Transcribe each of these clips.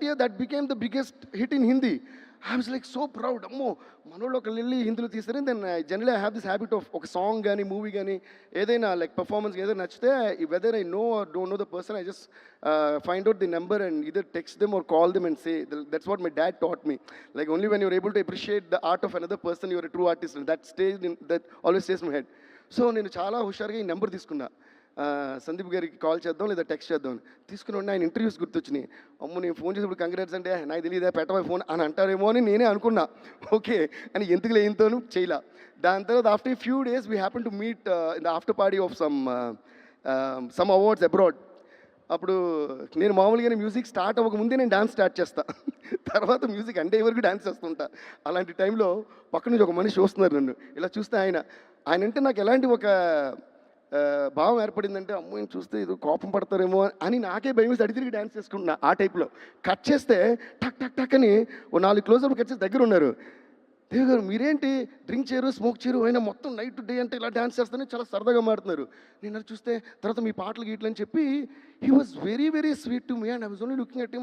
That year that became the biggest hit in Hindi I was like so proud అమ్మో మనోళ్ళు ఒకళ్ళు వెళ్ళి హిందీలో తీస్తారు. Then generally I have this habit of ఒక సాంగ్ కానీ మూవీ కానీ ఏదైనా లైక్ పర్ఫార్మెన్స్ ఏదైనా నచ్చితే whether I know don't know the person I just find out the number and either text them or call them and say that's what my dad taught me like only when you're able to appreciate the art of another person you're true artist that stage that always stays my head so నేను చాలా హుషారుగా ఈ number తీసుకున్నా. సందీప్ గారికి call చేద్దాం లేదా text చేద్దాం. తీసుకుని ఉండి ఆయన ఇంటర్వ్యూస్ గుర్తొచ్చినాయి. అమ్మ నేను ఫోన్ చేసినప్పుడు కంగ్రాట్స్ అంటే నాకు తెలియదా పెట్టవా ఫోన్ అని అంటారేమో అని నేనే అనుకున్నా. ఓకే అని ఎందుకు లేనితోను చేయలా. దాని తర్వాత after few days we happen to meet in the after party of some some awards abroad అప్పుడు నేను మామూలుగానే మ్యూజిక్ స్టార్ట్ అవ్వకముందే నేను డాన్స్ స్టార్ట్ చేస్తా. తర్వాత మ్యూజిక్ అంటే వరకు డ్యాన్స్ చేస్తుంటా. అలాంటి టైంలో పక్క నుంచి ఒక మనిషి చూస్తున్నారు నన్ను. ఇలా చూస్తే ఆయన ఆయన అంటే నాకు ఎలాంటి ఒక భావం ఏర్పడిందంటే అమ్మాయిని చూస్తే ఇది కోపం పడతారేమో అని నాకే భయం వేసి అడి తిరిగి చేసుకుంటున్నా ఆ టైప్లో కట్ చేస్తే టక్ టక్ టక్ అని ఓ నాలుగు క్లోజప్ కట్ చేసి దగ్గర ఉన్నారు. దేవి గారు మీరేంటి డ్రింక్ చేయరు స్మోక్ చేయరు అయినా మొత్తం నైట్ డే అంటే ఇలా డ్యాన్స్ చేస్తానే చాలా సరదాగా మాడుతున్నారు నేను అది చూస్తే తర్వాత మీ పాటలు గీట్లని చెప్పి he was very very sweet to me and I was only looking at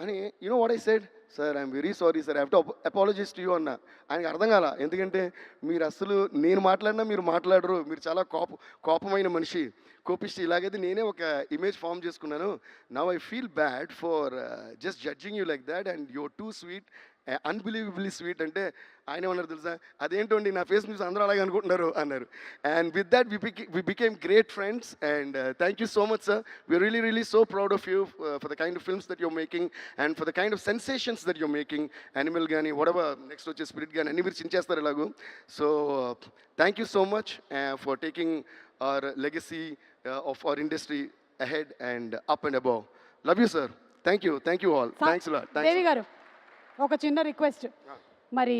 అని you know what I said sir I'm very sorry sir have to apologize to you అన్న. ఆయనకి అర్థం కాల. ఎందుకంటే మీరు అస్సలు నేను మాట్లాడినా మీరు మాట్లాడరు. మీరు చాలా కోప కోపమైన మనిషి. కోపిష్టి. ఇలాగైతే నేనే ఒక ఇమేజ్ ఫామ్ చేసుకున్నాను. Now I feel bad for just judging you like that and you're too sweet unbelievably sweet అంటే ఆయన ఏమన్నారు తెలుసా? అదేంటండి నా ఫేస్ న్యూస్ అందరూ అలాగే అనుకుంటున్నారు అన్నారు. And with that we we became great friends and thank you so much sir we're really really so proud of you for the kind of films that you're making and for the kind of sensations that you're making Animal కానీ వడవ next వచ్చే spirit కానీ అన్ని మీరు చించేస్తారు ఇలాగూ so thank you so much for taking our legacy of our industry ahead and up and above love you sir thank you thank you all thanks lot Devi గారు ఒక చిన్న రిక్వెస్ట్. మరి